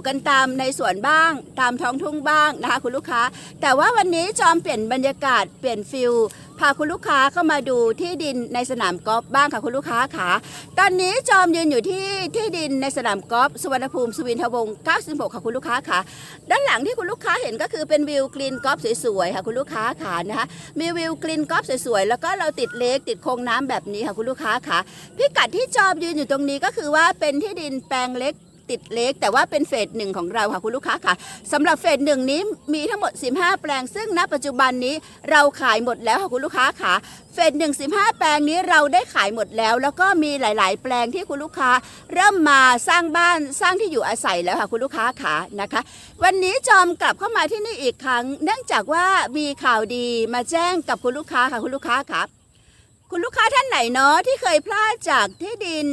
อยู่กันตามในสวนบ้าง ตามท้องทุ่งบ้างนะคะคุณลูกค้า แต่ว่าวันนี้จอมเปลี่ยนบรรยากาศเปลี่ยนฟิลพาคุณลูกค้าเข้ามาดูที่ดินในสนามกอล์ฟบ้างค่ะคุณลูกค้าค่ะตอนนี้จอมยืนอยู่ที่ที่ดินในสนามกอล์ฟสุวรรณภูมิสุวินทวงศ์96ค่ะคุณลูกค้าค่ะ ด้านหลังที่คุณลูกค้าเห็นก็คือเป็นวิวกรีนกอล์ฟสวยๆค่ะคุณลูกค้าค่ะนะคะมีวิวกรีนกอล์ฟสวยๆแล้วก็เราติดเลกติดโคงน้ำแบบนี้ค่ะคุณลูกค้าค่ะพิกัดที่จอมยืนอยู่ตรงนี้ก็คือว่าเป็นที่ดินแปลงเล็ก ติดเล็ก แต่ว่าเป็นเฟสหนึ่งของเราค่ะคุณลูกค้าค่ะสำหรับเฟสหนึ่งนี้มีทั้งหมด 15 แปลง ซึ่งณปัจจุบันนี้เราขายหมดแล้วค่ะคุณลูกค้าค่ะเฟสหนึ่งสิบห้าแปลงนี้เราได้ขายหมดแล้ว แล้วก็มีหลาย ๆ แปลงที่คุณลูกค้า เริ่มมาสร้างบ้านสร้างที่อยู่อาศัยแล้วค่ะคุณลูกค้าค่ะนะคะ วันนี้จอมกลับเข้ามาที่นี่อีกครั้ง เนื่องจากว่ามีข่าวดีมาแจ้งกับคุณลูกค้าค่ะคุณลูกค้าครับ คุณลูกค้าท่านไหนเนาะที่เคยพลาดจากที่ดิน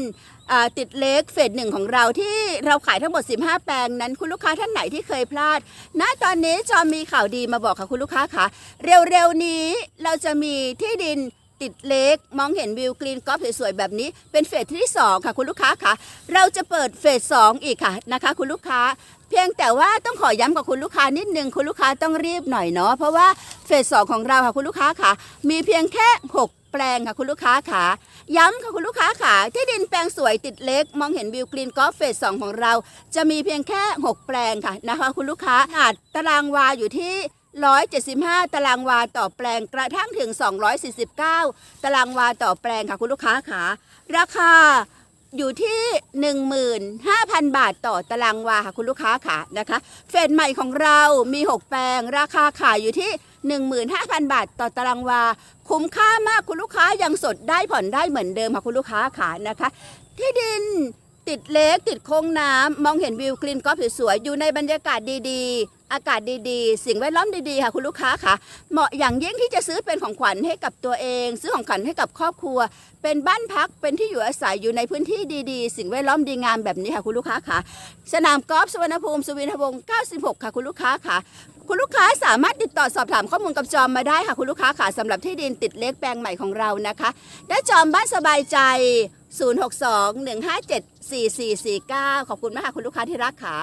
ติดเล็กเฟสหนึ่งของเราที่เราขายทั้งหมด 15 แปลงนั้น คุณลูกค้าท่านไหนที่เคยพลาด ณ ตอนนี้จอมมีข่าวดีมาบอกค่ะคุณลูกค้าค่ะเร็วๆนี้เราจะมีที่ดินติดเล็กมองเห็นวิวกรีนกอล์ฟสวยๆแบบนี้เป็นเฟสที่สองค่ะคุณลูกค้าค่ะเราจะเปิดเฟสสองอีกค่ะนะคะคุณลูกค้าเพียงแต่ว่าต้องขอย้ำกับคุณลูกค้านิดนึงคุณลูกค้าต้องรีบหน่อยเนาะเพราะว่าเฟสสองของเราค่ะคุณลูกค้าค่ะมีเพียงแค่ 6 ปลงค่ะคุณลูกค้าค่ะย้ำค่ะคุณลูกค้าค่ะที่ดินแปลงสวยติดเล็ก มองเห็นวิวกรีนกอล์ฟเฟสสองของเรา จะมีเพียงแค่ 6 แปลงค่ะนะคะคุณลูกค้าขนาดตารางวาอยู่ที่175 ตารางวาต่อแปลงกระทั่งถึง 249 ตารางวาต่อแปลงค่ะคุณลูกค้าค่ะราคา อยู่ที่ 15,000 บาทต่อตารางวาค่ะคุณลูกค้าค่ะนะคะ เฟสใหม่ของเรามี 6 แปลง ราคาขายอยู่ที่ 15,000 บาทต่อตารางวา คุ้มค่ามากคุณลูกค้ายังสดได้ผ่อนได้เหมือนเดิมค่ะคุณลูกค้าค่ะนะคะ ที่ดิน ติดเล็กติดโค้งน้ำมองเห็นวิวกรีนกอล์ฟสวยๆอยู่ในบรรยากาศดีๆ อากาศดีๆ สิ่งแวดล้อมดีๆค่ะคุณลูกค้าค่ะ เหมาะอย่างยิ่งที่จะซื้อเป็นของขวัญให้กับตัวเอง ซื้อของขวัญให้กับครอบครัว เป็นบ้านพักเป็นที่อยู่อาศัยอยู่ในพื้นที่ดีๆ สิ่งแวดล้อมดีงามแบบนี้ค่ะคุณลูกค้าค่ะ สนามกอล์ฟสุวรรณภูมิสุวินทวงศ์96 ค่ะคุณลูกค้าค่ะคุณลูกค้าสามารถติดต่อสอบถามข้อมูลกับจอมมาได้ค่ะคุณลูกค้าค่ะสำหรับที่ดินติดเล็กแปลงใหม่ของเรานะคะ ได้จอมบ้านสบายใจ 062 157 4449 ขอบคุณมากค่ะคุณลูกค้าที่รักค่ะ